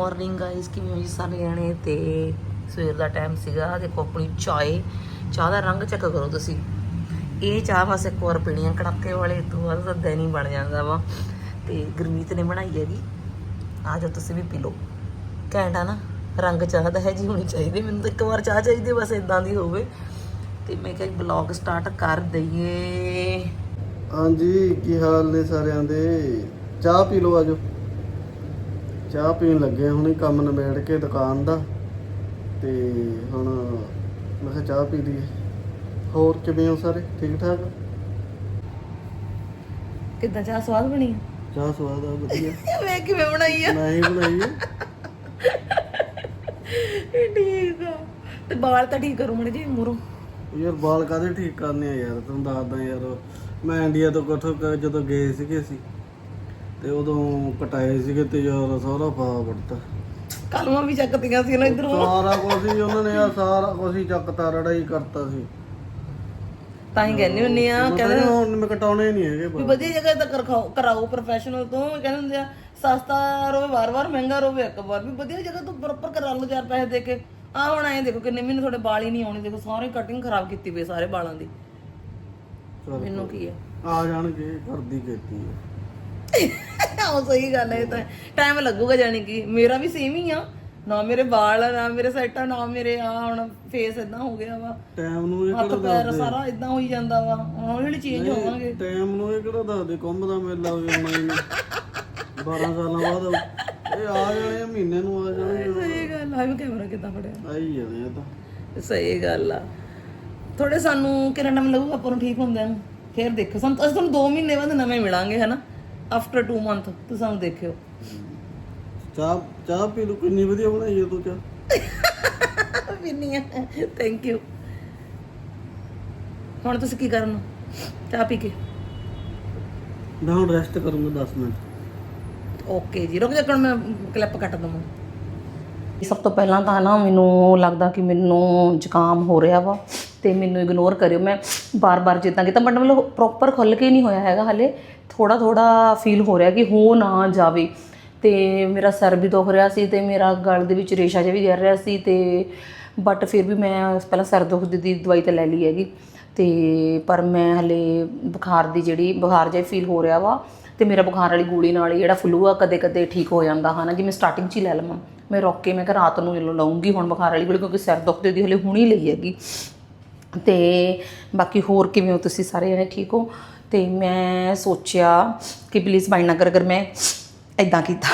Morning guys ਕਿਵੇਂ ਹੋ ਜੀ ਸਾਰੇ ਜਾਣੇ ਤੇ ਸਵੇਰ ਦਾ ਟਾਈਮ ਸੀਗਾ। ਦੇਖੋ ਆਪਣੀ ਚਾਏ। ਚਾਹ ਦਾ ਰੰਗ ਚੈੱਕ ਕਰੋ ਤੁਸੀਂ। ਇਹ ਚਾਹ ਬਸ ਇੱਕ ਵਾਰ ਪੀਣੀ ਆ, ਕੜਾਕੇ ਵਾਲੇ। ਤੋਂ ਬਾਅਦ ਤਾਂ ਦਿਨ ਬਣ ਜਾਂਦਾ ਵਾ। ਤੇ ਗੁਰਮੀਤ ਨੇ ਬਣਾਈ ਹੈਗੀ। ਆ ਜਾਓ ਤੁਸੀਂ ਵੀ ਪੀ ਲਓ। ਘੈਂਟ ਨਾ। ਰੰਗ ਚਾਹ ਦਾ ਹੈ ਜੀ ਹੋਣੀ ਚਾਹੀਦੀ। ਮੈਨੂੰ ਤਾਂ ਇੱਕ ਵਾਰ ਚਾਹ ਚਾਹੀਦੀ, ਬਸ ਇਦਾਂ ਦੀ ਹੋਵੇ। ਤੇ ਮੈਂ ਕਿਹਾ ਬਲੌਗ ਸਟਾਰਟ ਕਰ ਦਈਏ। ਹਾਂਜੀ, ਕੀ ਹਾਲ ਨੇ ਸਾਰਿਆਂ ਦੇ? ਚਾਹ ਪੀ ਲਓ ਆਜੋ ਚਾਹ ਪੀਣ ਲੱਗੇ ਹੁਣੇ ਕੰਮ ਨਿਬੇੜ ਕੇ ਦੁਕਾਨ ਦਾ ਤੇ ਹੁਣ ਮੈਂ ਕਿਹਾ ਚਾਹ ਪੀ ਲਈਏ। ਹੋਰ ਕਿਵੇਂ ਹੋ ਸਾਰੇ? ਠੀਕ ਠਾਕ? ਕਿੱਦਾਂ ਚਾਹ ਸਵਾਦ ਬਣੀ? ਚਾਹ ਸਵਾਦ ਆ ਵਧੀਆ। ਮੈਂ ਕਿਵੇਂ ਬਣਾਈ ਆ? ਮੈਂ ਹੀ ਬਣਾਈ ਠੀਕ ਆ। ਤੇ ਵਾਲ ਤਾਂ ਠੀਕ ਕਰੋ ਮੜੇ ਜੀ ਮੂਰੋਂ ਯਾਰ ਵਾਲ ਕਾਦੇ ਠੀਕ ਕਰਨੇ ਆ ਯਾਰ? ਤੁਹਾਨੂੰ ਦੱਸਦਾ ਯਾਰ ਮੈਂ ਇੰਡੀਆ ਤੋਂ ਕੋਠੋ ਜਦੋਂ ਗਏ ਸੀਗੇ ਅਸੀਂ। ਤੇ ਉਦੋਂ ਕਟਾਏ ਸੀਗੇ ਤੇ ਯਾਰ ਸਾਰਾ ਪਾ ਵੜਤਾ ਕਲਮਾਂ ਵੀ ਚੱਕਦੀਆਂ ਸੀ ਨਾ ਇਧਰੋਂ ਸਾਰਾ ਕੁਝ ਹੀ ਉਹਨਾਂ ਨੇ ਆ ਸਾਰਾ ਕੁਝ ਹੀ ਚੱਕਤਾ ਰੜਾ ਹੀ ਕਰਤਾ ਸੀ। ਤਾਂ ਹੀ ਕਹਿੰਦੇ ਹੁੰਨੇ ਆ ਮੈਂ ਕਹਿੰਦਾ ਹੁਣ ਮੈਂ ਕਟਾਉਣੇ ਨਹੀਂ ਹੈਗੇ ਵੀ ਵਧੀਆ ਜਗ੍ਹਾ ਤਾਂ ਕਰਖਾਓ ਕਰਾਓ ਪ੍ਰੋਫੈਸ਼ਨਲ ਤੋਂ ਕਹਿੰਦੇ ਹੁੰਦੇ ਆ ਸਸਤਾ ਰੋਵੇ ਵਾਰ-ਵਾਰ ਮਹਿੰਗਾ ਰੋਵੇ ਇੱਕ ਵਾਰ ਵੀ ਵਧੀਆ ਜਗ੍ਹਾ ਤੋਂ ਪ੍ਰੋਪਰ ਕਰਾ ਲਓ ਚਾਰ ਪੈਸੇ ਦੇ ਕੇ। ਆ ਹੁਣ ਐਂ ਦੇਖੋ ਕਿੰਨੇ ਮੈਨੂੰ ਤੁਹਾਡੇ ਵਾਲ ਹੀ ਨਹੀਂ ਆਉਣੇ ਦੇਖੋ ਸਾਰੇ ਕਟਿੰਗ ਖਰਾਬ ਕੀਤੀ ਪਈ ਸਾਰੇ ਵਾਲਾਂ ਦੀ। ਚੱਲ ਮੈਨੂੰ ਕੀ ਆ? ਆ ਜਾਣਗੇ ਕਰਦੀ ਕੀਤੀ ਹੈ ਉਹ ਸਹੀ ਗੱਲ ਹੈ ਇਹ ਤਾਂ। ਟਾਈਮ ਲੱਗੂਗਾ ਜਾਨੀ ਕਿ। ਮੇਰਾ ਵੀ ਸੇਮ ਹੀ ਆ। ਨਾ ਮੇਰੇ ਵਾਲ ਆ, ਨਾ ਮੇਰੇ ਸੈਟ ਨਾ ਮੇਰੇ ਆ ਹੁਣ ਫੇਸ ਇਦਾਂ ਹੋ ਗਿਆ ਵਾ। ਟਾਈਮ ਨੂੰ ਇਹ ਹੱਥ ਪੈਰ ਸਾਰਾ ਇਦਾਂ ਹੋਈ ਜਾਂਦਾ ਵਾ। ਹੁਣ ਹੌਲੀ ਹੌਲੀ ਚੇਂਜ ਹੋਵਾਂਗੇ। ਟਾਈਮ ਨੂੰ ਇਹ ਕਿਹੜਾ ਦੱਸਦੇ? ਕੁੰਭ ਦਾ ਮੇਲਾ ਹੋ ਗਿਆ ਮੈਂ 12 ਸਾਲਾਂ ਬਾਅਦ ਇਹ ਆ ਜਾਣੇ ਆ, ਮਹੀਨੇ ਨੂੰ ਆ ਜਾਣੇ ਸਹੀ ਗੱਲ ਆ। ਵੀ ਕੈਮਰਾ ਕਿੱਦਾਂ ਫੜਿਆ? ਆਈ ਜਾਣੇ ਇਹ ਤਾਂ। ਸਹੀ ਗੱਲ ਆ। ਥੋੜੇ ਸਾਨੂੰ ਕਿੰਨਾ ਟਾਈਮ ਲੱਗੂਗਾ ਆਪਾਂ ਨੂੰ ਠੀਕ ਹੁੰਦਿਆਂ ਨੂੰ। ਫੇਰ ਦੇਖੋ। ਸਾਨੂੰ ਅਸੀਂ ਤੁਹਾਨੂੰ 2 ਮਹੀਨੇ ਬਾਅਦ ਨਵੇਂ ਮਿਲਾਂਗੇ ਹਨਾ? ਆਫਟਰ 2 ਮੰਥ ਤੁਸੀਂ ਸਾਨੂੰ ਦੇਖਿਓ। ਚਾਹ ਚਾਹ ਪੀ ਲਓ ਕਿੰਨੀ ਵਧੀਆ ਬਣਾਈ ਹੈ ਤੂੰ ਚਾਹ। ਪਿੰਨੀਆਂ ਥੈਂਕ ਯੂ ਹੁਣ ਤੁਸੀਂ ਕੀ ਕਰਨਾ? ਚਾਹ ਪੀ ਕੇ। ਮੈਂ ਹੁਣ ਰੈਸਟ ਕਰੂੰਗਾ 10 ਮਿੰਟ। ਓਕੇ ਜੀ ਰੁਕ ਜਾ ਕੋਣ ਮੈਂ ਕਲਿੱਪ ਕੱਟ ਦਵਾਂ। ਸਭ ਤੋਂ ਪਹਿਲਾਂ ਤਾਂ ਨਾ ਮੈਨੂੰ ਲੱਗਦਾ ਕਿ ਮੈਨੂੰ ਜ਼ੁਕਾਮ ਹੋ ਰਿਹਾ ਵਾ। ਤੇ ਮੈਨੂੰ ਇਗਨੋਰ ਕਰਿਓ। ਮੈਂ ਬਾਰ-ਬਾਰ ਜਿੱਦਾਂ ਕੀਤਾ ਬਟ ਮਤਲਬ ਪ੍ਰੋਪਰ ਖੁੱਲ ਕੇ ਨਹੀਂ ਹੋਇਆ ਹੈਗਾ ਹਲੇ। ਥੋੜਾ ਥੋੜਾ ਫੀਲ ਹੋ ਰਿਹਾ ਕਿ ਹੋ ਨਾ ਜਾਵੇ। ਤੇ ਮੇਰਾ ਸਿਰ ਵੀ ਦੁਖ ਰਿਹਾ ਸੀ ਤੇ ਮੇਰਾ ਗਲ ਦੇ ਵਿੱਚ ਰੇਸ਼ਾ ਜਿਹਾ ਵੀ ਗਿਰ ਰਿਹਾ ਸੀ ਤੇ ਬਟ ਫਿਰ ਵੀ ਮੈਂ ਪਹਿਲਾਂ ਸਿਰ ਦੁਖ ਦੀ ਦਵਾਈ ਤਾਂ ਲੈ ਲਈ ਹੈਗੀ। ਤੇ ਪਰ ਮੈਂ ਹਲੇ ਬੁਖਾਰ ਦੀ ਜਿਹੜੀ ਬੁਖਾਰ ਜਿਹਾ ਫੀਲ ਹੋ ਰਿਹਾ ਵਾ ਤੇ ਮੇਰਾ ਬੁਖਾਰ ਵਾਲੀ ਗੋਲੀ ਨਾਲ ਹੀ ਜਿਹੜਾ ਫਲੂ ਆ ਕਦੇ ਕਦੇ ਠੀਕ ਹੋ ਜਾਂਦਾ ਹਨਾ। ਜਿਵੇਂ ਸਟਾਰਟਿੰਗ 'ਚ ਹੀ ਲੈ ਲਵਾਂ। ਮੈਂ ਰੋਕ ਕੇ ਮੈਂ ਕਿਹਾ ਰਾਤ ਨੂੰ ਜਦੋਂ ਲਵਾਂਗੀ ਹੁਣ ਬੁਖਾਰ ਵਾਲੀ ਗੋਲੀ ਕਿਉਂਕਿ ਸਿਰ ਦੁਖਦੇ ਦੀ ਹਲੇ ਹੁਣੀ ਲਈ ਹੈਗੀ। ਤੇ ਬਾਕੀ ਹੋਰ ਕਿਵੇਂ ਹੋ ਤੁਸੀਂ ਸਾਰੇ ਜਣੇ ਠੀਕ ਹੋ? ਤੇ ਮੈਂ ਸੋਚਿਆ ਕਿ ਪਲੀਜ਼ ਮਾਈਂਡ ਨਾ ਕਰ ਅਗਰ ਮੈਂ ਇਦਾਂ ਕੀਤਾ।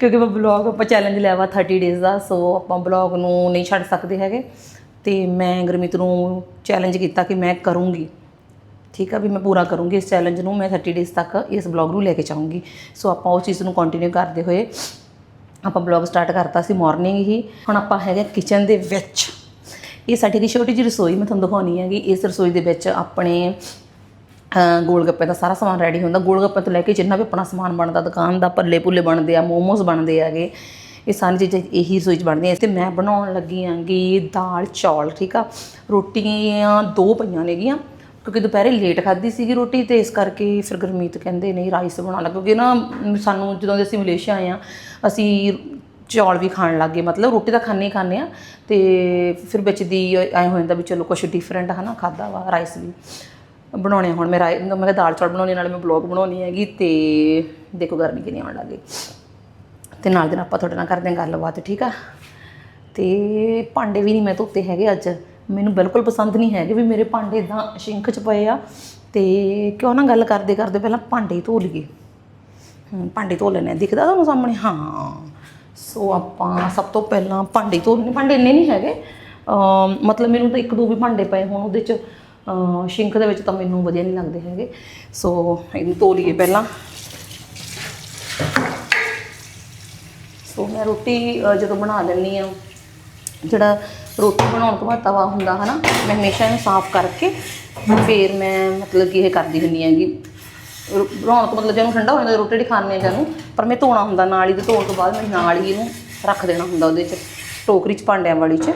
ਕਿਉਂਕਿ ਮੈਂ ਬਲੌਗ ਆਪਾਂ ਚੈਲੰਜ ਲਿਆ ਵਾ 30 ਡੇਜ਼ ਦਾ ਸੋ ਆਪਾਂ ਬਲੌਗ ਨੂੰ ਨਹੀਂ ਛੱਡ ਸਕਦੇ ਹੈਗੇ। ਤੇ ਮੈਂ ਗੁਰਮੀਤ ਨੂੰ ਚੈਲੰਜ ਕੀਤਾ ਕਿ ਮੈਂ ਕਰੂੰਗੀ। ਠੀਕ ਆ ਵੀ ਮੈਂ ਪੂਰਾ ਕਰੂੰਗੀ ਇਸ ਚੈਲੰਜ ਨੂੰ, ਮੈਂ 30 ਡੇਜ਼ ਤੱਕ ਇਸ ਬਲੌਗ ਨੂੰ ਲੈ ਕੇ ਜਾਊਂਗੀ। ਸੋ ਆਪਾਂ ਉਸ ਚੀਜ਼ ਨੂੰ ਕੰਟੀਨਿਊ ਕਰਦੇ ਹੋਏ ਆਪਾਂ ਬਲੌਗ ਸਟਾਰਟ ਕਰਤਾ ਸੀ ਮਾਰਨਿੰਗ ਹੀ। ਹੁਣ ਆਪਾਂ ਹੈਗੇ ਕਿਚਨ ਦੇ ਵਿੱਚ। ਇਹ ਸਾਡੀ ਦੀ ਛੋਟੀ ਜਿਹੀ ਰਸੋਈ ਮੈਂ ਤੁਹਾਨੂੰ ਦਿਖਾਉਣੀ ਹੈਗੀ। ਇਸ ਰਸੋਈ ਦੇ ਵਿੱਚ ਆਪਣੇ ਗੋਲ ਗੱਪੇ ਦਾ ਸਾਰਾ ਸਮਾਨ ਰੈਡੀ ਹੁੰਦਾ। ਗੋਲ ਗੱਪੇ ਤੋਂ ਲੈ ਕੇ ਜਿੰਨਾ ਵੀ ਆਪਣਾ ਸਮਾਨ ਬਣਦਾ, ਦੁਕਾਨ ਦਾ ਪੱਲੇ ਪੁੱਲੇ ਬਣਦੇ ਆ ਮੋਮੋਸ ਬਣਦੇ ਹੈਗੇ, ਇਹ ਸਾਰੀ ਚੀਜ਼ਾਂ ਇਹੀ ਰਸੋਈ 'ਚ ਬਣਦੀਆਂ। ਤੇ ਮੈਂ ਬਣਾਉਣ ਲੱਗੀ ਆਂਗੀ ਦਾਲ, ਚੌਲ, ਠੀਕ ਆ? ਰੋਟੀਆਂ ਦੋ ਪਈਆਂ ਨੇਗੀਆਂ, ਕਿਉਂਕਿ ਦੁਪਹਿਰੇ ਲੇਟ ਖਾਧੀ ਸੀਗੀ ਰੋਟੀ ਤੇ ਇਸ ਕਰਕੇ ਫਿਰ ਗੁਰਮੀਤ ਕਹਿੰਦੇ ਨਹੀਂ ਰਾਈਸ ਬਣਾ ਲਾ। ਕਿਉਂਕਿ ਨਾ, ਸਾਨੂੰ ਜਦੋਂ ਦੇ ਅਸੀਂ ਮਲੇਸ਼ੀਆ ਆਏ ਆ, ਅਸੀਂ ਚੌਲ ਵੀ ਖਾਣ ਲੱਗ ਗਏ, ਮਤਲਬ ਰੋਟੀ ਤਾਂ ਖਾਣੇ ਹੀ ਖਾਂਦੇ ਆ, ਤੇ ਫਿਰ ਵਿੱਚ ਦੀ ਐ ਹੋ ਜਾਂਦਾ ਵੀ ਚਲੋ ਕੁਝ ਡਿਫਰੈਂਟ ਹਨਾ ਖਾਦਾ ਵਾ ਰਾਈਸ ਵੀ। ਬਣਾਉਣੇ ਆ ਹੁਣ ਮੈਂ ਰਾਈ ਮੈਂ ਕਿਹਾ ਦਾਲ ਚੌਲ ਬਣਾਉਣੇ ਨਾਲੇ ਮੈਂ ਬਲੌਗ ਬਣਾਉਣੀ ਹੈਗੀ, ਤੇ ਦੇਖੋ ਗਰਮੀ ਕਿੰਨੀ ਆਉਣ ਲੱਗੀ ਤੇ ਨਾਲ ਦੇ ਨਾਲ ਆਪਾਂ ਤੁਹਾਡੇ ਨਾਲ ਕਰਦੇ ਹਾਂ ਗੱਲਬਾਤ, ਠੀਕ ਆ? ਤੇ ਭਾਂਡੇ ਵੀ ਨਹੀਂ ਮੈਂ ਧੋਤੇ ਹੈਗੇ ਅੱਜ। ਮੈਨੂੰ ਬਿਲਕੁਲ ਪਸੰਦ ਨਹੀਂ ਹੈਗੇ ਵੀ ਮੇਰੇ ਭਾਂਡੇ ਇਦਾਂ ਸ਼ਿੰਕ ਚ ਪਏ ਆ। ਤੇ ਕਿਉਂ ਨਾ ਗੱਲ ਕਰਦੇ ਕਰਦੇ ਪਹਿਲਾਂ ਭਾਂਡੇ ਧੋ ਲਈਏ। ਭਾਂਡੇ ਧੋ ਲੈਣੇ ਆ ਦਿਖਦਾ ਤੁਹਾਨੂੰ ਸਾਹਮਣੇ? ਹਾਂ। ਸੋ ਆਪਾਂ ਸਭ ਤੋਂ ਪਹਿਲਾਂ ਭਾਂਡੇ ਹੀ ਧੋ ਭਾਂਡੇ ਇੰਨੇ ਨਹੀਂ ਹੈਗੇ। ਮਤਲਬ ਮੈਨੂੰ ਤਾਂ ਇੱਕ ਦੋ ਵੀ ਭਾਂਡੇ ਪਏ ਹੁਣ, ਉਹਦੇ ਚ, ਅਮ, ਸ਼ਿੰਕ ਦੇ ਵਿੱਚ ਤਾਂ ਮੈਨੂੰ ਵਧੀਆ ਨਹੀਂ ਲੱਗਦੇ ਹੈਗੇ। ਸੋ ਇਹਨੂੰ ਧੋ ਲਈਏ ਪਹਿਲਾਂ। ਸੋ ਮੈਂ ਰੋਟੀ ਜਦੋਂ ਬਣਾ ਲੈਂਦੀ ਆ, ਜਿਹੜਾ ਰੋਟੀ ਬਣਾਉਣ ਤੋਂ ਬਾਅਦ ਤਵਾ ਹੁੰਦਾ ਹਨਾ, ਮੈਂ ਹਮੇਸ਼ਾ ਇਹਨੂੰ ਸਾਫ਼ ਕਰਕੇ ਫਿਰ ਮੈਂ ਮਤਲਬ ਕਿ ਇਹ ਕਰਦੀ ਹੁੰਦੀ ਹੈਗੀ। ਕਿ ਬਣਾਉਣ ਤੋਂ ਮਤਲਬ ਜਦੋਂ ਠੰਡਾ ਹੋ ਜਾਂਦਾ ਰੋਟੀ ਜਿਹੜੀ ਖਾਣੇ ਆ ਜਾਨੂੰ ਪਰ ਮੈਂ ਧੋਣਾ ਹੁੰਦਾ ਨਾਲ ਹੀ ਤੇ ਧੋਣ ਤੋਂ ਬਾਅਦ ਮੈਂ ਨਾਲ ਹੀ ਇਹਨੂੰ ਰੱਖ ਦੇਣਾ ਹੁੰਦਾ ਉਹਦੇ 'ਚ, ਟੋਕਰੀ 'ਚ, ਭਾਂਡਿਆਂ ਵਾਲੀ 'ਚ।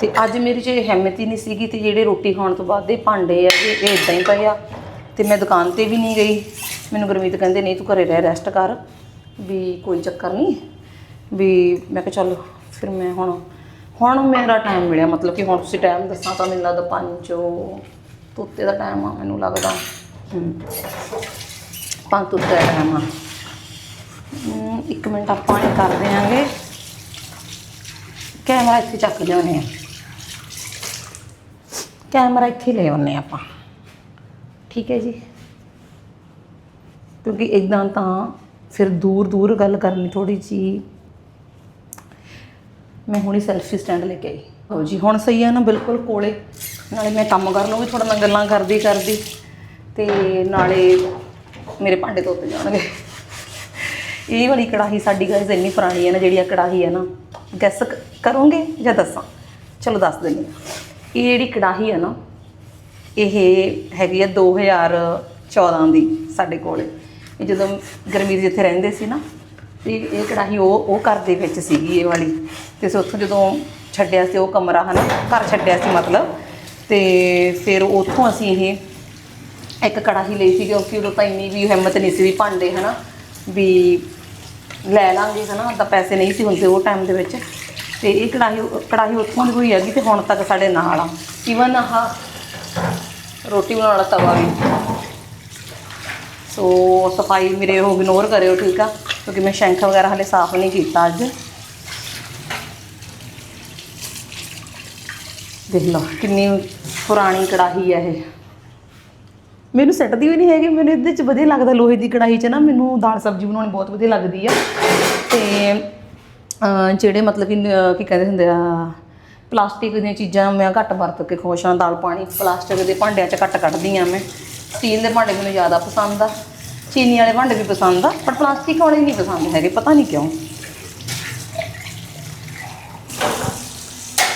ਤੇ ਅੱਜ ਮੇਰੀ 'ਚ ਇਹ ਹਿੰਮਤ ਹੀ ਨਹੀਂ ਸੀਗੀ ਤੇ ਜਿਹੜੇ ਰੋਟੀ ਖਾਣ ਤੋਂ ਬਾਅਦ ਦੇ ਭਾਂਡੇ ਆ, ਇਹ ਇਦਾਂ ਹੀ ਪਏ ਆ। ਤੇ ਮੈਂ ਦੁਕਾਨ ਤੇ ਵੀ ਨਹੀਂ ਗਈ। ਮੈਨੂੰ ਗੁਰਮੀਤ ਕਹਿੰਦੇ, ਨਹੀਂ ਤੂੰ ਘਰੇ ਰਹਿ ਰੈਸਟ ਕਰ। ਵੀ ਕੋਈ ਚੱਕਰ ਨਹੀਂ। ਵੀ ਮੈਂ ਕਿਹਾ, ਚੱਲ ਫਿਰ ਮੈਂ ਹੁਣ ਹੁਣ ਮੇਰਾ ਟਾਈਮ ਮਿਲਿਆ। ਮਤਲਬ ਕਿ ਹੁਣ ਤੁਸੀਂ ਟਾਈਮ ਦੱਸਾਂ ਤਾਂ ਮੈਨੂੰ ਲੱਗਦਾ ਪੰਜੋ ਤੁੱਤੇ ਦਾ ਟਾਈਮ ਆ, ਮੈਨੂੰ ਲੱਗਦਾ। ਪੰਜ ਤੁੱਤੇ ਦਾ ਇੱਕ ਮਿੰਟ ਆਪਾਂ ਇਹ ਕਰ ਦਿਆਂਗੇ। ਕੈਮਰਾ ਇੱਥੇ ਚੱਕ ਲਿਆਉਂਦੇ ਆ ਕੈਮਰਾ ਇੱਥੇ ਲੈ ਆਉਂਦੇ ਆਪਾਂ। ਠੀਕ ਹੈ ਜੀ? ਕਿਉਂਕਿ ਇਦਾਂ ਤਾਂ ਫਿਰ ਦੂਰ ਦੂਰ ਗੱਲ ਕਰਨੀ ਥੋੜੀ ਜੀ ਮੈਂ ਹੁਣੀ ਸੈਲਫੀ ਸਟੈਂਡ ਲੈ ਕੇ ਆਈ। ਹੋ ਜੀ, ਹੁਣ ਸਹੀ ਹੈ ਨਾ, ਬਿਲਕੁਲ ਕੋਲੇ। ਨਾਲੇ ਮੈਂ ਕੰਮ ਕਰ ਲਵਾਂਗੀ ਥੋੜਾ ਮੈਂ ਗੱਲਾਂ ਕਰਦੀ ਕਰਦੀ ਤੇ ਨਾਲੇ ਮੇਰੇ ਭਾਂਡੇ ਧੋਤੇ ਜਾਣਗੇ। ਇਹ ਵਾਲੀ ਕੜਾਹੀ ਸਾਡੀ ਗਾਇਸ ਇੰਨੀ ਪੁਰਾਣੀ ਹੈ ਨਾ, ਜਿਹੜੀ ਆ ਕੜਾਹੀ ਹੈ ਨਾ ਗੈਸ ਕਰੋਗੇ ਜਾਂ ਦੱਸਾਂ? ਚਲੋ ਦੱਸ ਦਿੰਦੀ ਹਾਂ। ਇਹ ਜਿਹੜੀ ਕੜਾਹੀ ਹੈ ਨਾ, ਇਹ ਹੈਗੀ ਆ 2014 ਦੀ ਸਾਡੇ ਕੋਲ। ਇਹ ਜਦੋਂ ਗਰਮੀਤ ਜਿੱਥੇ ਰਹਿੰਦੇ ਸੀ ਨਾ, ਤੇ ਇਹ ਕੜਾਹੀ ਉਹ ਉਹ ਘਰ ਦੇ ਵਿੱਚ ਸੀਗੀ ਇਹ ਵਾਲੀ। ਤੇ ਅਸੀਂ ਉੱਥੋਂ ਜਦੋਂ ਛੱਡਿਆ ਸੀ, ਉਹ ਕਮਰਾ ਹਨਾ, ਘਰ ਛੱਡਿਆ ਸੀ ਮਤਲਬ। ਤੇ ਫਿਰ ਉੱਥੋਂ ਅਸੀਂ ਇਹ ਇੱਕ ਕੜਾਹੀ ਲਈ ਸੀ ਕਿਉਂਕਿ ਉਦੋਂ ਤਾਂ ਇੰਨੀ ਵੀ ਹਿੰਮਤ ਨਹੀਂ ਸੀ ਵੀ ਭਾਂਡੇ, ਹਨਾ, ਵੀ ਲੈ ਲਾਂਗੇ, ਹਨਾ, ਤਾਂ ਪੈਸੇ ਨਹੀਂ ਸੀ ਹੁੰਦੇ ਉਹ ਟਾਈਮ ਦੇ ਵਿੱਚ। ਤੇ ਇਹ ਕੜਾਹੀ ਕੜਾਹੀ ਉੱਥੋਂ ਦੀ ਹੋਈ ਹੈਗੀ ਤੇ ਹੁਣ ਤੱਕ ਸਾਡੇ ਨਾਲ ਆ। ਈਵਨ ਆਹ ਰੋਟੀ ਬਣਾਉਣ ਵਾਲਾ ਤਵਾ ਵੀ। ਸੋ ਸਫ਼ਾਈ ਮੇਰੇ ਉਹ ਇਗਨੋਰ ਕਰਿਓ, ਠੀਕ ਆ? ਕਿਉਂਕਿ ਮੈਂ ਸ਼ੈਂਖ ਵਗੈਰਾ ਹਲੇ ਸਾਫ਼ ਨਹੀਂ ਕੀਤਾ ਅੱਜ। ਦੇਖ ਲਓ, ਕਿੰਨੀ ਪੁਰਾਣੀ ਕੜਾਹੀ ਹੈ ਇਹ। ਮੈਨੂੰ ਸੱਟਦੀ ਵੀ ਨਹੀਂ ਹੈਗੀ, ਮੈਨੂੰ ਇਹਦੇ ਚ ਵਧੀਆ ਲੱਗਦਾ ਲੋਹੇ ਦੀ ਕੜਾਹੀ ਚ ਨਾ, ਮੈਨੂੰ ਦਾਲ ਸਬਜ਼ੀ ਬਣਾਉਣੀ ਬਹੁਤ ਵਧੀਆ ਲੱਗਦੀ ਆ। ਤੇ ਜਿਹੜੇ ਮਤਲਬ ਕਿ ਕੀ ਕਹਿੰਦੇ ਹੁੰਦੇ ਆ, ਪਲਾਸਟਿਕ ਦੀਆਂ ਚੀਜ਼ਾਂ ਮੈਂ ਘੱਟ ਵਰਤ ਕੇ ਖੁਸ਼ ਹਾਂ, ਦਾਲ ਪਾਣੀ, ਪਲਾਸਟਿਕ ਦੇ ਭਾਂਡਿਆਂ ਚ ਘੱਟ ਕੱਢਦੀ ਆ ਮੈਂ। ਸਟੀਲ ਦੇ ਭਾਂਡੇ ਮੈਨੂੰ ਜ਼ਿਆਦਾ ਪਸੰਦ ਆ, ਚੀਨੀ ਵਾਲੇ ਭਾਂਡੇ ਵੀ ਪਸੰਦ ਆ, ਪਰ ਪਲਾਸਟਿਕ ਵਾਲੇ ਨਹੀਂ ਪਸੰਦ ਹੈਗੇ, ਪਤਾ ਨਹੀਂ ਕਿਉਂ।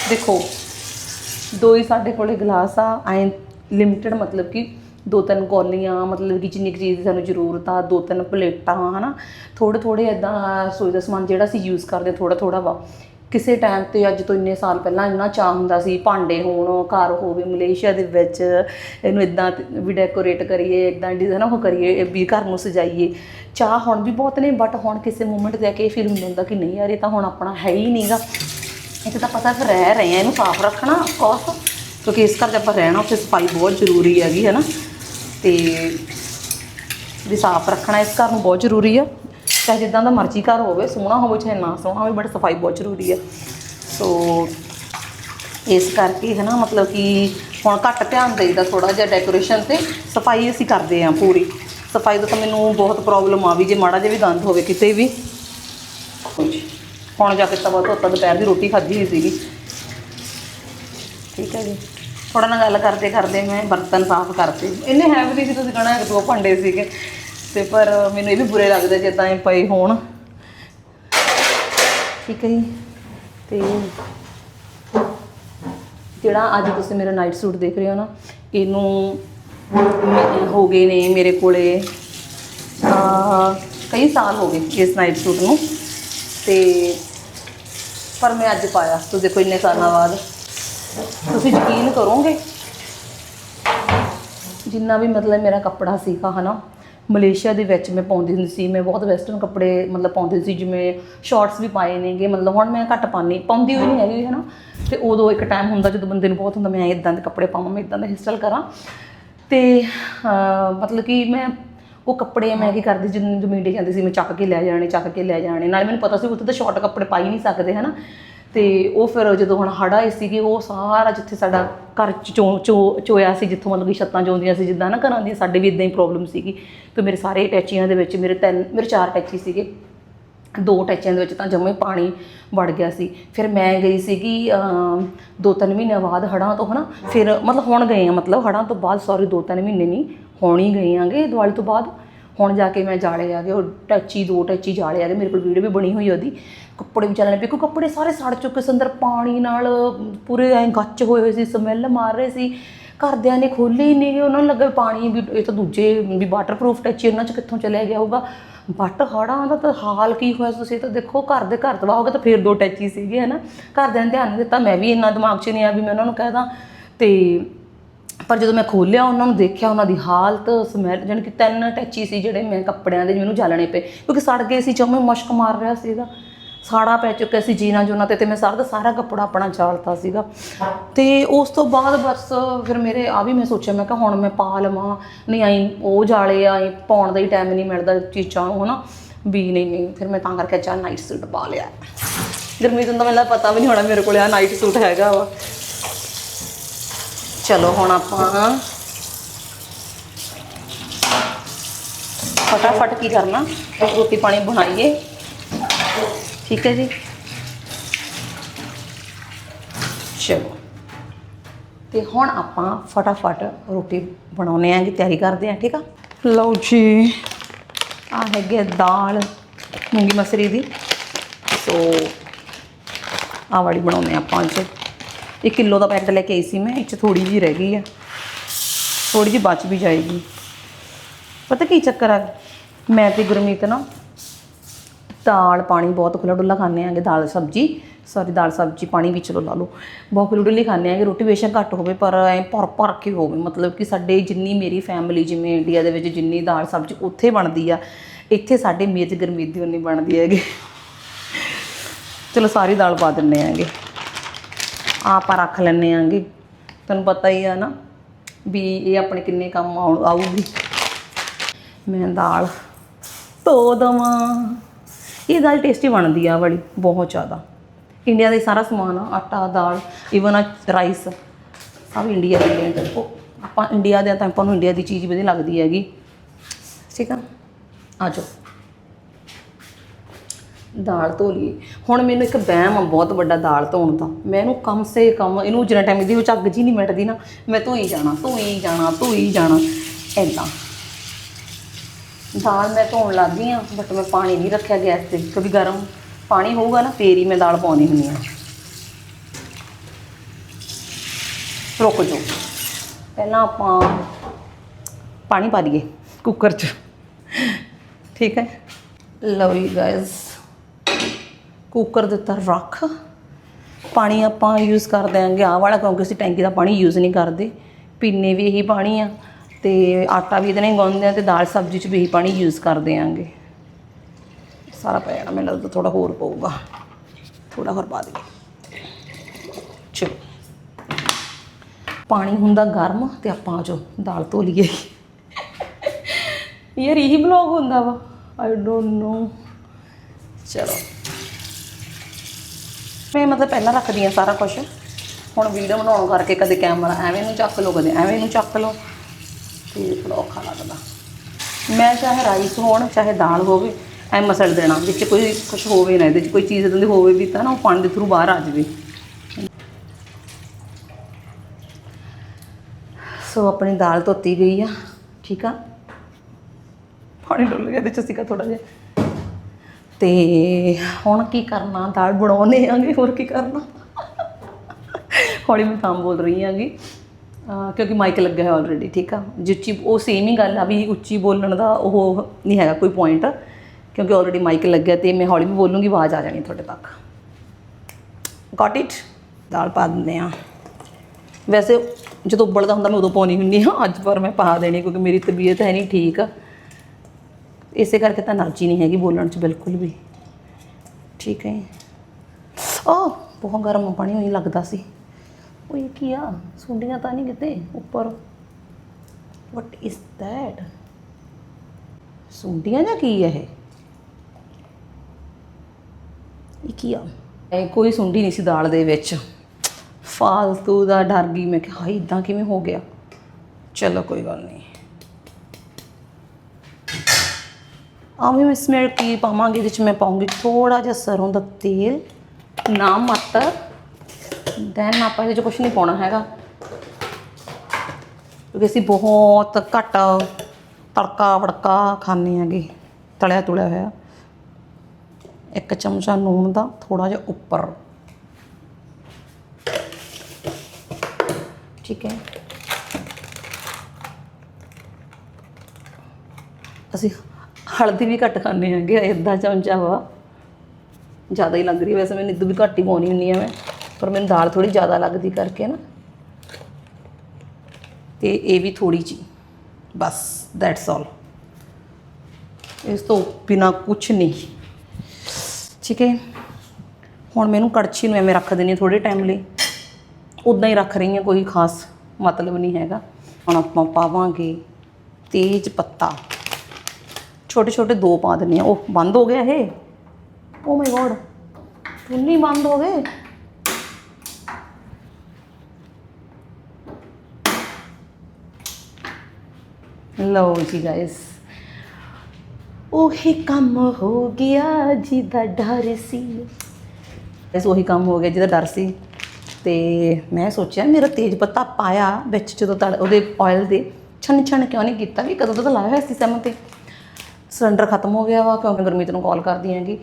ਦੇਖੋ, ਦੋ ਹੀ ਸਾਡੇ ਕੋਲੇ ਗਲਾਸ ਆ, ਐ ਲਿਮਟਿਡ ਮਤਲਬ ਕਿ ਦੋ ਤਿੰਨ ਕੌਲੀਆਂ, ਮਤਲਬ ਕਿ ਜਿੰਨੀ ਕੁ ਚੀਜ਼ ਦੀ ਸਾਨੂੰ ਜ਼ਰੂਰਤ ਆ ਦੋ ਤਿੰਨ ਪਲੇਟਾਂ, ਹਨਾ। ਥੋੜੇ ਥੋੜੇ ਇਦਾਂ ਰਸੋਈ ਦਾ ਸਮਾਨ ਜਿਹੜਾ ਅਸੀਂ ਯੂਜ਼ ਕਰਦੇ ਥੋੜਾ ਥੋੜਾ ਵਾ। ਕਿਸੇ ਟਾਈਮ ਤੇ ਅੱਜ ਤੋਂ ਇੰਨੇ ਸਾਲ ਪਹਿਲਾਂ ਇੰਨਾ ਚਾਹ ਹੁੰਦਾ ਸੀ, ਭਾਂਡੇ ਹੋਣ, ਘਰ ਹੋਵੇ, ਮਲੇਸ਼ੀਆ ਦੇ ਵਿੱਚ ਇਹਨੂੰ ਇਦਾਂ ਵੀ ਡੈਕੋਰੇਟ ਕਰੀਏ ਇਦਾਂ ਡਿਜ਼ਾਈਨ ਉਹ ਕਰੀਏ ਵੀ ਘਰ ਨੂੰ ਸਜਾਈਏ। ਚਾਹ ਹੁਣ ਵੀ ਬਹੁਤ ਨੇ ਬਟ ਹੁਣ ਕਿਸੇ ਮੂਮੈਂਟ ਤੇ ਆ ਕੇ ਇਹ ਫੀਲ ਹੁੰਦਾ ਕਿ ਨਹੀਂ ਯਾਰ, ਇਹ ਤਾਂ ਹੁਣ ਆਪਣਾ ਹੈ ਹੀ ਨਹੀਂਗਾ। ਇੱਥੇ ਤਾਂ ਪਤਾ ਫਿਰ ਰਹਿ ਰਹੇ ਆ ਇਹਨੂੰ ਸਾਫ਼ ਰੱਖਣਾ ਕੋਸ ਕਿਉਂਕਿ ਇਸ ਘਰ 'ਚ ਆਪਾਂ ਰਹਿਣਾ, ਉੱਥੇ ਸਫ਼ਾਈ ਬਹੁਤ ਜ਼ਰੂਰੀ ਹੈਗੀ ਹੈ ਨਾ ਤੇ ਵੀ ਸਾਫ਼ ਰੱਖਣਾ ਇਸ ਘਰ ਨੂੰ ਬਹੁਤ ਜ਼ਰੂਰੀ ਆ। ਚਾਹੇ ਜਿੱਦਾਂ ਦਾ ਮਰਜ਼ੀ ਘਰ ਹੋਵੇ, ਸੋਹਣਾ ਹੋਵੇ ਚਾਹੇ ਨਾ ਸੋਹਣਾ ਹੋਵੇ, ਬਟ ਸਫ਼ਾਈ ਬਹੁਤ ਜ਼ਰੂਰੀ ਆ। ਸੋ ਇਸ ਕਰਕੇ ਹੈ ਨਾ ਮਤਲਬ ਕਿ ਹੁਣ ਘੱਟ ਧਿਆਨ ਦੇਈਦਾ ਥੋੜਾ ਜਿਹਾ ਡੈਕੋਰੇਸ਼ਨ ਤੇ। ਸਫ਼ਾਈ ਅਸੀਂ ਕਰਦੇ ਆ ਪੂਰੀ। ਸਫ਼ਾਈ ਦਾ ਤਾਂ ਮੈਨੂੰ ਬਹੁਤ ਪ੍ਰੋਬਲਮ ਆ ਵੀ ਜੇ ਮਾੜਾ ਜਿਹਾ ਵੀ ਗੰਦ ਹੋਵੇ ਕਿਤੇ ਵੀ। ਹੁਣ ਜਾ ਕੇ ਤਵਾ ਧੋਤਾ, ਦੁਪਹਿਰ ਦੀ ਰੋਟੀ ਖਾਧੀ ਹੋਈ ਸੀਗੀ। ਠੀਕ ਹੈ ਜੀ। ਥੋੜਾ ਨਾਲ ਗੱਲ ਕਰਦੇ ਕਰਦੇ ਮੈਂ ਬਰਤਨ ਸਾਫ਼ ਕਰਤੇ। ਇੰਨੇ ਹੈ ਵੀ ਨਹੀਂ ਸੀ ਤੁਸੀਂ ਕਹਣਾ ਇੱਕ ਦੋ ਭਾਂਡੇ ਸੀਗੇ। ਤੇ ਪਰ ਮੈਨੂੰ ਇਹ ਵੀ ਬੁਰੇ ਲੱਗਦੇ ਜੇ ਤਾਂ ਇਹ ਪਏ ਹੋਣ। ਠੀਕ ਹੈ ਜੀ। ਤੇ ਜਿਹੜਾ ਅੱਜ ਤੁਸੀਂ ਮੇਰਾ ਨਾਈਟ ਸੂਟ ਦੇਖ ਰਹੇ ਹੋ ਨਾ, ਇਹਨੂੰ ਹੋ ਗਏ ਨੇ ਮੇਰੇ ਕੋਲੇ ਕਈ ਸਾਲ ਹੋ ਗਏ ਇਸ ਨਾਈਟ ਸੂਟ ਨੂੰ। ਤੇ ਪਰ ਮੈਂ ਅੱਜ ਪਾਇਆ, ਤੁਸੀਂ ਦੇਖੋ ਇੰਨੇ ਸਾਲਾਂ ਬਾਅਦ। ਤੁਸੀਂ ਯਕੀਨ ਕਰੋਗੇ? ਜਿੰਨਾ ਵੀ ਮਤਲਬ ਮੇਰਾ ਕੱਪੜਾ ਸੀਗਾ, ਹਨਾ, ਮਲੇਸ਼ੀਆ ਦੇ ਵਿੱਚ ਮੈਂ ਪਾਉਂਦੀ ਹੁੰਦੀ ਸੀ, ਮੈਂ ਬਹੁਤ ਵੈਸਟਰਨ ਕੱਪੜੇ ਮਤਲਬ ਪਾਉਂਦੀ ਸੀ, ਜਿਵੇਂ ਸ਼ਾਰਟਸ ਵੀ ਪਾਏ ਨੇਗੇ, ਮਤਲਬ ਹੁਣ ਮੈਂ ਘੱਟ ਪਾਉਂਦੀ ਪਾਉਂਦੀ ਹੋਈ ਨਹੀਂ ਹੈਗੀ, ਹਨਾ। ਤੇ ਉਦੋਂ ਇੱਕ ਟਾਈਮ ਹੁੰਦਾ ਜਦੋਂ ਬੰਦੇ ਨੂੰ ਬਹੁਤ ਹੁੰਦਾ, ਮੈਂ ਇਦਾਂ ਦੇ ਕੱਪੜੇ ਪਾਵਾਂ, ਮੈਂ ਇਦਾਂ ਦਾ ਹਿਸਟਲ ਕਰਾਂ। ਤੇ ਮਤਲਬ ਕਿ ਮੈਂ ਉਹ ਕੱਪੜੇ ਮੈਂ ਕੀ ਕਰਦੀ ਜਦੋਂ ਜ਼ਮੀਨ ਦੇ ਜਾਂਦੀ ਸੀ, ਮੈਂ ਚੱਕ ਕੇ ਲੈ ਜਾਣੇ, ਚੱਕ ਕੇ ਲੈ ਜਾਣੇ। ਨਾਲੇ ਮੈਨੂੰ ਪਤਾ ਸੀ, ਉੱਥੇ ਤਾਂ ਸ਼ਾਰਟ ਕੱਪੜੇ ਪਾਈ ਨਹੀਂ ਸਕਦੇ, ਹਨਾ। ਤੇ ਉਹ ਫਿਰ ਜਦੋਂ ਹੁਣ ਹੜ੍ਹ ਆਏ ਸੀਗੇ ਉਹ ਸਾਰਾ ਜਿੱਥੇ ਸਾਡਾ ਘਰ ਚੋ ਚੋ- ਚੋਇਆ ਸੀ ਜਿੱਥੋਂ ਮਤਲਬ ਕਿ ਛੱਤਾਂ ਚੋਂਦੀਆਂ ਸੀ ਜਿੱਦਾਂ ਨਾ ਘਰਾਂ ਦੀਆਂ ਸਾਡੇ ਵੀ ਇਦਾਂ ਹੀ ਪ੍ਰੋਬਲਮ ਸੀਗੀ। ਤੇ ਮੇਰੇ ਸਾਰੇ ਅਟੈਚੀਆਂ ਦੇ ਵਿੱਚ ਮੇਰੇ ਤਿੰਨ ਮੇਰੇ ਚਾਰ ਅਟੈਚੀ ਸੀਗੇ। ਦੋ ਟੈਚਿਆਂ ਦੇ ਵਿੱਚ ਤਾਂ ਜੰਮੇ ਪਾਣੀ ਵੜ ਗਿਆ ਸੀ। ਫਿਰ ਮੈਂ ਗਈ ਸੀਗੀ ਅਮ, ਦੋ ਤਿੰਨ ਮਹੀਨਿਆਂ ਬਾਅਦ ਹੜਾਂ ਤੋਂ ਹਨਾ? ਫਿਰ ਮਤਲਬ ਹੁਣ ਗਏ ਆ ਮਤਲਬ ਹੜਾਂ ਤੋਂ ਬਾਅਦ ਸੌਰੀ ਦੋ ਤਿੰਨ ਮਹੀਨੇ ਨਹੀਂ ਹੁਣ ਹੀ ਗਏ ਆਂਗੇ। ਦੀਵਾਲੀ ਤੋਂ ਬਾਅਦ ਹੁਣ ਜਾ ਕੇ ਮੈਂ ਜਾਲੇ ਆ ਗਏ ਉਹ ਟੈਚੀ, ਦੋ ਟੈਚੀ ਜਾਲੇ ਆ ਗਏ ਮੇਰੇ ਕੋਲ ਵੀਡੀਓ ਵੀ ਬਣੀ ਹੋਈ ਉਹਦੀ। ਕੱਪੜੇ ਵੀ ਚੱਲਣੇ ਪਏ ਕੱਪੜੇ ਸਾਰੇ ਸੜ ਚੁੱਕੇ ਸੀ ਅੰਦਰ, ਪਾਣੀ ਨਾਲ ਪੂਰੇ ਐਂ ਗੱਚ ਹੋਏ ਹੋਏ ਸੀ, ਸਮੈਲ ਮਾਰ ਰਹੇ ਸੀ। ਘਰਦਿਆਂ ਨੇ ਖੋਲੇ ਹੀ ਨਹੀਂ, ਉਹਨਾਂ ਨੂੰ ਲੱਗਾ ਵੀ ਪਾਣੀ ਵੀ ਇਹ ਤਾਂ ਦੂਜੇ ਵੀ ਵਾਟਰਪ੍ਰੂਫ ਟੈਚੀ ਉਹਨਾਂ ਚ ਕਿੱਥੋਂ ਚਲਿਆ ਗਿਆ ਹੋਊਗਾ। ਬਟ ਹੜਾਂ ਦਾ ਤਾਂ ਹਾਲ ਕੀ ਹੋਇਆ ਤੁਸੀਂ ਤਾਂ ਦੇਖੋ, ਘਰ ਦੇ ਘਰ ਤਬਾਹ ਹੋ ਗਏ ਤਾਂ ਫਿਰ ਦੋ ਟੈਚੀ ਸੀਗੇ ਹਨਾ। ਘਰਦਿਆਂ ਨੇ ਧਿਆਨ ਨਹੀਂ ਦਿੱਤਾ, ਮੈਂ ਵੀ ਇੰਨਾ ਦਿਮਾਗ 'ਚ ਨਹੀਂ ਆ ਵੀ ਮੈਂ ਉਹਨਾਂ ਨੂੰ ਕਹਿ ਦਾਂ। ਤੇ ਪਰ ਜਦੋਂ ਮੈਂ ਖੋਲਿਆ ਉਹਨਾਂ ਨੂੰ ਦੇਖਿਆ, ਉਹਨਾਂ ਦੀ ਹਾਲਤ, ਸਮੈਲ, ਜਾਣੀ ਕਿ ਤਿੰਨ ਟੈਚੀ ਸੀ ਜਿਹੜੇ ਮੈਂ ਕੱਪੜਿਆਂ ਦੇ ਮੈਨੂੰ ਜਾਲਣੇ ਪਏ। ਕਿਉਂਕਿ ਸੜ ਗਏ ਸੀ ਚੋਂ ਮੈਂ ਮਸ਼ਕ ਮਾਰ ਰਿਹਾ ਸੀਗਾ। ਸਾੜਾ ਪੈ ਚੁੱਕਿਆ ਸੀ ਜੀਨਾ ਜੁਨਾ ਤੇ ਤੇ ਮੈਂ ਸਾਰਾ ਦਾ ਸਾਰਾ ਕੱਪੜਾ ਆਪਣਾ ਜਾਲਤਾ ਸੀਗਾ। ਤੇ ਉਸ ਤੋਂ ਬਾਅਦ ਬਸ ਫਿਰ ਮੇਰੇ ਆ ਵੀ ਮੈਂ ਸੋਚਿਆ, ਮੈਂ ਕਿਹਾ ਹੁਣ ਮੈਂ ਪਾ ਲਵਾਂ। ਨਹੀਂ, ਆਈ, ਉਹ ਜਾਲੇ, ਆਈ, ਪਾਉਣ ਦਾ ਹੀ ਟਾਈਮ ਨਹੀਂ ਮਿਲਦਾ ਚੀਜ਼ਾਂ ਨੂੰ, ਹਨਾ। ਵੀ ਨਹੀਂ ਨਹੀਂ, ਫਿਰ ਮੈਂ ਤਾਂ ਕਰਕੇ ਚਾਹ ਨਾਈਟ ਸੂਟ ਪਾ ਲਿਆ। ਗਰਮੀ ਤੋਂ ਤਾਂ ਮੈਨੂੰ ਪਤਾ ਵੀ ਨਹੀਂ ਹੋਣਾ ਮੇਰੇ ਕੋਲ ਆ ਨਾਈਟ ਸੂਟ ਹੈਗਾ ਵਾ। ਚਲੋ ਹੁਣ ਆਪਾਂ ਫਟਾਫਟ ਕੀ ਕਰਨਾ? ਰੋਟੀ ਪਾਣੀ ਬਣਾਈਏ। ਠੀਕ ਹੈ ਜੀ? ਚਲੋ। ਤੇ ਹੁਣ ਆਪਾਂ ਫਟਾਫਟ ਰੋਟੀ ਬਣਾਉਣੇ ਆਂ ਦੀ ਤਿਆਰੀ ਕਰਦੇ ਆਂ ਠੀਕ ਆ? ਲਓ ਜੀ। ਆ ਹੈਗੇ ਦਾਲ ਮੂੰਗੀ ਮਸਰੀ ਦੀ। ਸੋ ਆ ਵਾਲੀ ਬਣਾਉਣੇ ਆਪਾਂ ਅੱਜ। 1 ਕਿਲੋ ਦਾ ਪੈਕਟ ਲੈ ਕੇ ਆਈ ਸੀ ਮੈਂ, ਇਹ 'ਚ ਥੋੜੀ ਜਿਹੀ ਰਹਿ ਗਈ ਆ। ਥੋੜੀ ਜਿਹੀ ਬਚ ਵੀ ਜਾਏਗੀ। ਪਤਾ ਕੀ ਚੱਕਰ ਆ? ਮੈਂ ਤੇ ਗੁਰਮੀਤ ਨਾ ਦਾਲ ਪਾਣੀ ਬਹੁਤ ਖੁੱਲਾ ਡੁੱਲਾ ਖਾਂਦੇ ਆਂਗੇ, ਦਾਲ ਸਬਜੀ। ਸੌਰੀ ਦਾਲ ਸਬਜੀ ਪਾਣੀ ਵਿੱਚ ਲੋ ਲਾ ਲਓ। ਬਹੁਤ ਖੁੱਲੀ ਡੁੱਲੀ ਖਾਂਦੇ ਆਂਗੇ, ਰੋਟੀ ਬੇਸ਼ੱਕ ਘੱਟ ਹੋਵੇ, ਪਰ ਐ ਭਰ ਭਰ ਕੇ ਹੋਵੇ। ਮਤਲਬ ਕਿ ਸਾਡੇ ਜਿੰਨੀ ਮੇਰੀ ਫੈਮਿਲੀ ਜਿਵੇਂ ਇੰਡੀਆ ਦੇ ਵਿੱਚ ਜਿੰਨੀ ਦਾਲ ਸਬਜੀ ਉੱਥੇ ਬਣਦੀ ਆ, ਇੱਥੇ ਸਾਡੇ ਮੇਜ਼ ਗਰਮੀਤ ਦੀ ਉਨੀ ਬਣਦੀ ਹੈਗੀ। ਚਲੋ ਸਾਰੀ ਦਾਲ ਪਾ ਦਿੰਨੇ ਆਂਗੇ। ਆਪਾਂ ਰੱਖ ਲੈਣੇ ਆਂਗੇ। ਤੁਹਾਨੂੰ ਪਤਾ ਹੀ ਆ ਨਾ ਵੀ ਇਹ ਆਪਣੇ ਕਿੰਨੇ ਕੰਮ ਆਉ- ਆਊਗੀ। ਮੈਂ ਦਾਲ ਧੋ ਦਵਾਂ। ਇਹ ਦਾਲ ਟੇਸਟੀ ਬਣਦੀ ਆ ਵਾਲੀ ਬਹੁਤ ਜ਼ਿਆਦਾ। ਇੰਡੀਆ ਦਾ ਹੀ ਸਾਰਾ ਸਮਾਨ ਆ, ਆਟਾ, ਦਾਲ ਇਵਨ ਆ ਰਾਈਸ ਸਭ ਇੰਡੀਆ ਦੇ ਨੇ। ਉਹ ਆਪਾਂ ਇੰਡੀਆ ਦੇ ਆ ਤਾਂ ਆਪਾਂ ਨੂੰ ਇੰਡੀਆ ਦੀ ਚੀਜ਼ ਵਧੀਆ ਲੱਗਦੀ ਹੈਗੀ। ਠੀਕ ਆ? ਆ ਜਾਓ। ਦਾਲ ਧੋ ਲਈਏ। ਹੁਣ ਮੈਨੂੰ ਇੱਕ ਵਹਿਮ ਆ, ਬਹੁਤ ਵੱਡਾ ਦਾਲ ਧੋਣ ਦਾ। ਮੈਂ ਇਹਨੂੰ ਕਮ ਸੇ ਕਮ ਇਹਨੂੰ ਜਿੰਨਾ ਟਾਈਮ ਇਹਦੀ ਵਿੱਚ ਅੱਗ ਜੀ ਨਹੀਂ ਮਿਟਦੀ ਨਾ, ਮੈਂ ਧੋਈ ਜਾਣਾ ਧੋਈ ਜਾਣਾ ਧੋਈ ਜਾਣਾ ਐਦਾਂ ਦਾਲ ਮੈਂ ਧੋਣ ਲੱਗ ਗਈ ਆ ਬਟ ਮੈਂ ਪਾਣੀ ਨਹੀਂ ਰੱਖਿਆ ਗੈਸ ਤੇ, ਕਿਉਂਕਿ ਗਰਮ ਪਾਣੀ ਹੋਊਗਾ ਨਾ, ਫੇਰ ਹੀ ਮੈਂ ਦਾਲ ਪਾਉਣੀ ਹੁੰਦੀ ਆ। ਰੁਕ ਜਾਓ। ਪਹਿਲਾਂ ਆਪਾਂ ਪਾਣੀ ਪਾ ਦਈਏ ਕੁੱਕਰ 'ਚ। ਠੀਕ ਹੈ? ਲਓ ਜੀ ਗਾਇਸ ਕੁੱਕਰ ਦੇ ਉੱਤੇ ਰੱਖ। ਪਾਣੀ ਆਪਾਂ ਯੂਜ਼ ਕਰ ਦਿਆਂਗੇ। ਆਹ ਵਾਲਾ ਕਿਉਂਕਿ ਅਸੀਂ ਟੈਂਕੀ ਦਾ ਪਾਣੀ ਯੂਜ਼ ਨਹੀਂ ਕਰਦੇ। ਪੀਨੇ ਵੀ ਇਹੀ ਪਾਣੀ ਆ ਤੇ ਆਟਾ ਵੀ ਇਹਦੇ ਨਾਲ ਹੀ ਗੁੰਨਦੇ ਆ ਤੇ ਦਾਲ ਸਬਜ਼ੀ 'ਚ ਵੀ ਇਹੀ ਪਾਣੀ ਯੂਜ਼ ਕਰ ਦਿਆਂਗੇ। ਸਾਰਾ ਪੈ ਜਾਣਾ, ਮੈਨੂੰ ਲੱਗਦਾ ਥੋੜਾ ਹੋਰ ਪਊਗਾ। ਥੋੜਾ ਹੋਰ ਪਾ ਦਈਏ। ਚਲੋ। ਪਾਣੀ ਹੁੰਦਾ ਗਰਮ ਤੇ ਆਪਾਂ ਜੋ ਦਾਲ ਧੋ ਲਈਏ। ਯਾਰ ਇਹੀ ਬਲੌਗ ਹੁੰਦਾ ਵਾ। ਆਈ ਡੋਨਟ ਨੋ ਚਲੋ। ਮੈਂ ਮਤਲਬ ਪਹਿਲਾਂ ਰੱਖਦੀ ਆ ਸਾਰਾ ਕੁਝ ਹੁਣ ਵੀਡੀਓ ਬਣਾਉਣ ਕਰਕੇ ਕਦੇ ਕੈਮਰਾ ਐਵੇਂ ਨੂੰ ਚੱਕ ਲਓ, ਕਦੇ ਐਵੇਂ ਨੂੰ ਚੱਕ ਲਓ। ਤੇ ਥੋੜਾ ਔਖਾ ਲੱਗਦਾ। ਮੈਂ ਚਾਹੇ ਰਾਈਸ ਹੋਣ, ਚਾਹੇ ਦਾਲ ਹੋਵੇ, ਐ ਮਸਲ ਦੇਣਾ। ਵਿੱਚ ਕੋਈ ਕੁਝ ਹੋਵੇ ਨਾ, ਇਹਦੇ ਵਿੱਚ ਕੋਈ ਚੀਜ਼ ਇਦਾਂ ਦੀ ਹੋਵੇ ਵੀ ਤਾਂ ਨਾ ਉਹ ਪਾਣੀ ਦੇ ਥਰੂ ਬਾਹਰ ਆ ਜਾਵੇ। ਸੋ ਆਪਣੀ ਦਾਲ ਧੋਤੀ ਗਈ ਆ, ਠੀਕ ਆ? ਪਾਣੀ ਡੁੱਲ ਗਿਆ, ਇਹਦੇ ਚ ਸੀਗਾ ਥੋੜਾ ਜਿਹਾ ਤੇ ਹੁਣ ਕੀ ਕਰਨਾ? ਦਾਲ ਬਣਾਉਣੇ ਆਂਗੇ, ਹੋਰ ਕੀ ਕਰਨਾ? ਹੌਲੀ ਮੈਂ ਤਾਂ ਬੋਲ ਰਹੀ ਆਂਗੀ। ਕਿਉਂਕਿ ਮਾਈਕ ਲੱਗਿਆ ਹੋਇਆ ਆਲਰੇਡੀ ਠੀਕ ਆ? ਜਿੱਚੀ ਉਹ ਸੇਮ ਹੀ ਗੱਲ ਆ ਵੀ ਉੱਚੀ ਬੋਲਣ ਦਾ ਉਹ ਨਹੀਂ ਹੈਗਾ ਕੋਈ ਪੁਆਇੰਟ ਕਿਉਂਕਿ ਆਲਰੇਡੀ ਮਾਈਕ ਲੱਗਿਆ ਤੇ ਮੈਂ ਹੌਲੀ ਵੀ ਬੋਲੂੰਗੀ, ਆਵਾਜ਼ ਆ ਜਾਣੀ ਤੁਹਾਡੇ ਤੱਕ। ਗਾਟ ਇਟ ਦਾਲ ਪਾ ਦਿੰਦੇ ਆ। ਵੈਸੇ ਜਦੋਂ ਉਬਲਦਾ ਹੁੰਦਾ ਮੈਂ ਉਦੋਂ ਪਾਉਣੀ ਹੁੰਦੀ ਹਾਂ, ਅੱਜ ਪਰ ਮੈਂ ਪਾ ਦੇਣੀ ਕਿਉਂਕਿ ਮੇਰੀ ਤਬੀਅਤ ਹੈ ਨਹੀਂ ਠੀਕ। ਇਸੇ ਕਰਕੇ ਤਾਂ ਐਨਰਜੀ ਨਹੀਂ ਹੈਗੀ ਬੋਲਣ 'ਚ ਬਿਲਕੁਲ ਵੀ। ਠੀਕ ਹੈ। ਓ, ਬਹੁਤ ਗਰਮ ਪਾਣੀ ਹੋਈ ਲੱਗਦਾ ਸੀ। ਉਹ ਇਹ ਕੀ ਆ? ਸੁੰਡੀਆਂ ਤਾਂ ਨਹੀਂ ਕਿਤੇ? ਉੱਪਰ। ਵਟ ਇਜ਼ ਦੈਟ ਸੁੰਡੀਆਂ ਜਾਂ ਕੀ ਹੈ ਇਹ? ਇਹ ਕੀ ਆ? ਇਹ ਕੋਈ ਸੁੰਡੀ ਨਹੀਂ ਸੀ ਦਾਲ ਦੇ ਵਿੱਚ। ਫਾਲਤੂ ਦਾ ਡਰ ਗਈ ਮੈਂ ਕਿ ਹਾਈ ਇਦਾਂ ਕਿਵੇਂ ਹੋ ਗਿਆ? ਚਲੋ, ਕੋਈ ਗੱਲ ਨਹੀਂ। ਆਵੇਂ ਮੈਂ ਸਮੇਲ ਕੀ ਪਾਵਾਂਗੀ, ਇਹਦੇ ਵਿੱਚ ਮੈਂ ਪਾਉਂਗੀ ਥੋੜਾ ਜਿਹਾ ਸਰੋਂ ਦਾ ਤੇਲ, ਨਾ ਮਾਤਰ ਦੈਨ ਆਪਾਂ ਇਹਦੇ 'ਚ ਕੁਝ ਨਹੀਂ ਪਾਉਣਾ ਹੈਗਾ। ਕਿਉਂਕਿ ਅਸੀਂ ਬਹੁਤ ਘੱਟ ਤੜਕਾ ਵੜਕਾ ਖਾਂਦੇ ਹੈਗੇ, ਤਲਿਆ ਤੁਲਿਆ ਹੋਇਆ। ਇੱਕ ਚਮਚਾ ਨੂਨ ਦਾ ਥੋੜਾ ਜਿਹਾ ਉੱਪਰ। ਠੀਕ ਹੈ। ਅਸੀਂ ਹਲਦੀ ਵੀ ਘੱਟ ਖਾਂਦੇ ਹੈਗੇ ਇਦਾਂ ਚਮਚਾ ਵਾ। ਜ਼ਿਆਦਾ ਹੀ ਲੱਗ ਰਹੀ ਵੈਸੇ ਮੈਨੂੰ ਇਦੋਂ ਵੀ ਘੱਟ ਹੀ ਪਾਉਣੀ ਹੁੰਦੀ ਆ ਮੈਂ, ਪਰ ਮੈਨੂੰ ਦਾਲ ਥੋੜੀ ਜ਼ਿਆਦਾ ਲੱਗਦੀ ਕਰਕੇ ਨਾ। ਤੇ ਇਹ ਵੀ ਥੋੜੀ ਜੀ ਬਸ ਦੈਟਸ ਆਲ ਇਸ ਤੋਂ ਬਿਨਾ ਕੁਝ ਨਹੀਂ। ਠੀਕ ਹੈ? ਹੁਣ ਮੈਨੂੰ ਕੜਛੀ ਨੂੰ ਐਵੇਂ ਰੱਖ ਦੇਣੀ ਥੋੜੇ ਟਾਈਮ ਲਈ। ਉਦਾਂ ਹੀ ਰੱਖ ਰਹੀ ਹਾਂ ਕੋਈ ਖਾਸ ਮਤਲਬ ਨਹੀਂ ਹੈਗਾ। ਹੁਣ ਆਪਾਂ ਪਾਵਾਂਗੇ ਤੇਜ ਪੱਤਾ। ਛੋਟੇ ਛੋਟੇ ਦੋ ਪਾ ਦਿੰਦੇ ਆ। ਉਹ ਬੰਦ ਹੋ ਗਿਆ ਇਹ? ਓ ਮਾਈ ਗੋਡ ਚੁੰਨੀ ਬੰਦ ਹੋ ਗਏ? ਲਓ ਜੀ ਗਾਇਸ ਉਹੀ ਕੰਮ ਹੋ ਗਿਆ ਜਿਹਦਾ ਡਰ ਸੀ। ਇਸ ਉਹੀ ਕੰਮ ਹੋ ਗਿਆ ਜਿਹਦਾ ਡਰ ਸੀ। ਤੇ ਮੈਂ ਸੋਚਿਆ, ਮੇਰਾ ਤੇਜ ਪੱਤਾ ਪਾਇਆ ਵਿੱਚ ਜਦੋਂ ਤੜ, ਉਹਦੇ ਆਇਲ ਦੇ ਛਣ ਛਣ ਕਿਉਂ ਨਹੀਂ ਕੀਤਾ? ਵੀ ਕਦੋਂ ਦਾ ਲਾਇਆ ਹੋਇਆ ਸੀ ਸਮ ਤੇ? ਸਿਲੰਡਰ ਖਤਮ ਹੋ ਗਿਆ ਵਾ ਕਿਉਂਕਿ ਗੁਰਮੀਤ ਨੂੰ ਕਾਲ ਕਰਦੀ ਹੈਗੀ।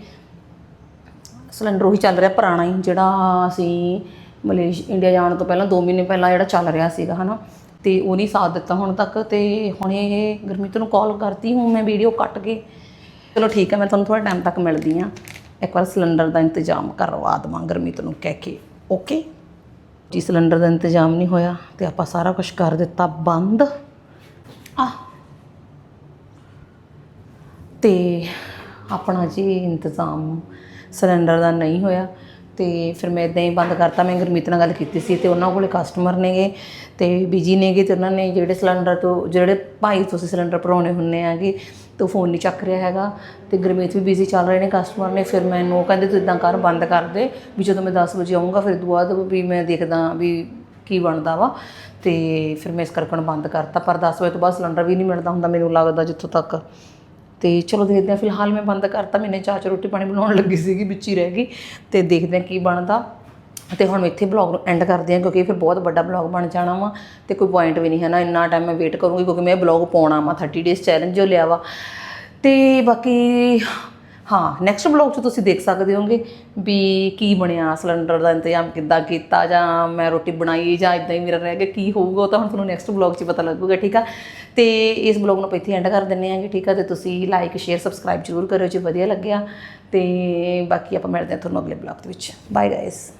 ਸਿਲੰਡਰ ਉਹੀ ਚੱਲ ਰਿਹਾ ਪੁਰਾਣਾ ਹੀ, ਜਿਹੜਾ ਅਸੀਂ ਮਲੇਸ਼, ਇੰਡੀਆ ਜਾਣ ਤੋਂ ਪਹਿਲਾਂ 2 ਮਹੀਨੇ ਪਹਿਲਾਂ ਜਿਹੜਾ ਚੱਲ ਰਿਹਾ ਸੀਗਾ, ਹਨਾ। ਤੇ ਉਹ ਨਹੀਂ ਸਾਥ ਦਿੱਤਾ ਹੁਣ ਤੱਕ, ਤੇ ਹੁਣ ਇਹ ਗੁਰਮੀਤ ਨੂੰ ਕਾਲ ਕਰਤੀ ਹੂੰ ਮੈਂ ਵੀਡੀਓ ਕੱਟ ਕੇ। ਚਲੋ ਠੀਕ ਹੈ, ਮੈਂ ਤੁਹਾਨੂੰ ਥੋੜਾ ਟਾਈਮ ਤੱਕ ਮਿਲਦੀ ਆ ਇੱਕ ਵਾਰ ਸਿਲੰਡਰ ਦਾ ਇੰਤਜ਼ਾਮ ਕਰਵਾ ਦੇਵਾਂ ਗੁਰਮੀਤ ਨੂੰ ਕਹਿ ਕੇ, ਓਕੇ? ਜੀ, ਸਿਲੰਡਰ ਦਾ ਇੰਤਜ਼ਾਮ ਨਹੀਂ ਹੋਇਆ, ਤੇ ਆਪਾਂ ਸਾਰਾ ਕੁਝ ਕਰ ਦਿੱਤਾ ਬੰਦ। ਤੇ ਆਪਣਾ ਜੀ ਇੰਤਜ਼ਾਮ ਸਿਲੰਡਰ ਦਾ ਨਹੀਂ ਹੋਇਆ ਤੇ ਫਿਰ ਮੈਂ ਇਦਾਂ ਹੀ ਬੰਦ ਕਰਤਾ। ਮੈਂ ਗੁਰਮੀਤ ਨਾਲ ਗੱਲ ਕੀਤੀ ਸੀ ਤੇ ਉਹਨਾਂ ਕੋਲੇ ਕਸਟਮਰ ਨੇਗੇ ਤੇ ਬਿਜ਼ੀ ਨੇਗੇ ਤੇ ਉਹਨਾਂ ਨੇ ਜਿਹੜੇ ਸਿਲੰਡਰ ਤੋਂ ਜਿਹੜੇ ਭਾਈ ਤੁਸੀਂ ਸਿਲੰਡਰ ਭਰਾਉਣੇ ਹੁੰਨੇ ਆਗੇ ਤੇ ਉਹ ਫੋਨ ਨਹੀਂ ਚੱਕ ਰਿਹਾ ਹੈਗਾ ਤੇ ਗੁਰਮੀਤ ਵੀ ਬਿਜ਼ੀ ਚੱਲ ਰਹੇ ਨੇ ਕਸਟਮਰ ਨੇ। ਫਿਰ ਮੈਨੂੰ ਉਹ ਕਹਿੰਦੇ, ਤੂੰ ਇਦਾਂ ਕਰ, ਬੰਦ ਕਰ ਦੇ। ਵੀ ਜਦੋਂ ਮੈਂ 10 ਵਜੇ ਆਉਂਗਾ ਫਿਰ ਦੁਆ ਦੋ ਵੀ ਮੈਂ ਦੇਖਦਾ ਵੀ ਕੀ ਬਣਦਾ ਵਾ। ਤੇ ਫਿਰ ਮੈਂ ਇਸ ਕਰਕੇ ਬੰਦ ਕਰਤਾ। ਪਰ 10 ਵਜੇ ਤੋਂ ਬਾਅਦ ਸਿਲੰਡਰ ਵੀ ਨਹੀਂ ਮਿਲਦਾ ਹੁੰਦਾ, ਮੈਨੂੰ ਲੱਗਦਾ ਜਿੱਥੋਂ ਤੱਕ ਤੇ ਚਲੋ ਦੇਖਦੇ ਹਾਂ, ਫਿਲਹਾਲ ਮੈਂ ਬੰਦ ਕਰਤਾ, ਮੈਨੇ ਚਾਹ ਚ ਰੋਟੀ ਪਾਣੀ ਬਣਾਉਣ ਲੱਗੀ ਸੀਗੀ, ਵਿੱਚ ਹੀ ਰਹਿ ਗਈ ਤੇ ਦੇਖਦੇ ਹਾਂ ਕੀ ਬਣਦਾ। ਤੇ ਹੁਣ ਮੈਂ ਇੱਥੇ ਬਲੌਗ ਨੂੰ ਐਂਡ ਕਰਦੇ ਹਾਂ, ਕਿਉਂਕਿ ਫਿਰ ਬਹੁਤ ਵੱਡਾ ਬਲੌਗ ਬਣ ਜਾਣਾ ਵਾ ਤੇ ਕੋਈ ਪੁਆਇੰਟ ਵੀ ਨਹੀਂ ਹੈ ਨਾ, ਇੰਨਾ ਟਾਈਮ ਮੈਂ ਵੇਟ ਕਰੂੰਗੀ ਕਿਉਂਕਿ ਮੈਂ ਇਹ ਬਲੌਗ ਪਾਉਣਾ ਵਾ 30 ਡੇਜ਼ ਚੈਲੰਜ ਜੋ ਲਿਆ ਵਾ। ਤੇ ਬਾਕੀ ਹਾਂ ਨੈਕਸਟ ਬਲੌਗ 'ਚ ਤੁਸੀਂ ਦੇਖ ਸਕਦੇ ਹੋਗੇ ਵੀ ਕੀ ਬਣਿਆ ਸਿਲੰਡਰ ਦਾ ਇੰਤਜ਼ਾਮ ਕਿੱਦਾਂ ਕੀਤਾ ਜਾਂ ਮੈਂ ਰੋਟੀ ਬਣਾਈ ਜਾਂ ਇਦਾਂ ਹੀ ਮੇਰਾ ਰਹਿ ਗਿਆ, ਕੀ ਹੋਊਗਾ, ਉਹ ਤਾਂ ਹੁਣ ਤੁਹਾਨੂੰ ਨੈਕਸਟ ਬਲੌਗ 'ਚ ਪਤਾ ਲੱਗੂਗਾ, ਠੀਕ ਆ? ਤੇ ਇਸ ਬਲੌਗ ਨੂੰ ਆਪਾਂ ਇੱਥੇ ਐਂਡ ਕਰ ਦਿੰਨੇ ਆਂਗੇ ਠੀਕ ਆ? ਤੇ ਤੁਸੀਂ ਲਾਈਕ ਸ਼ੇਅਰ ਸਬਸਕ੍ਰਾਈਬ ਜ਼ਰੂਰ ਕਰਿਓ ਜੇ ਵਧੀਆ ਲੱਗਿਆ। ਤੇ ਬਾਕੀ ਆਪਾਂ ਮਿਲਦੇ ਹਾਂ ਤੁਹਾਨੂੰ ਅਗਲੇ ਬਲੌਗ ਦੇ ਵਿੱਚ। Bye guys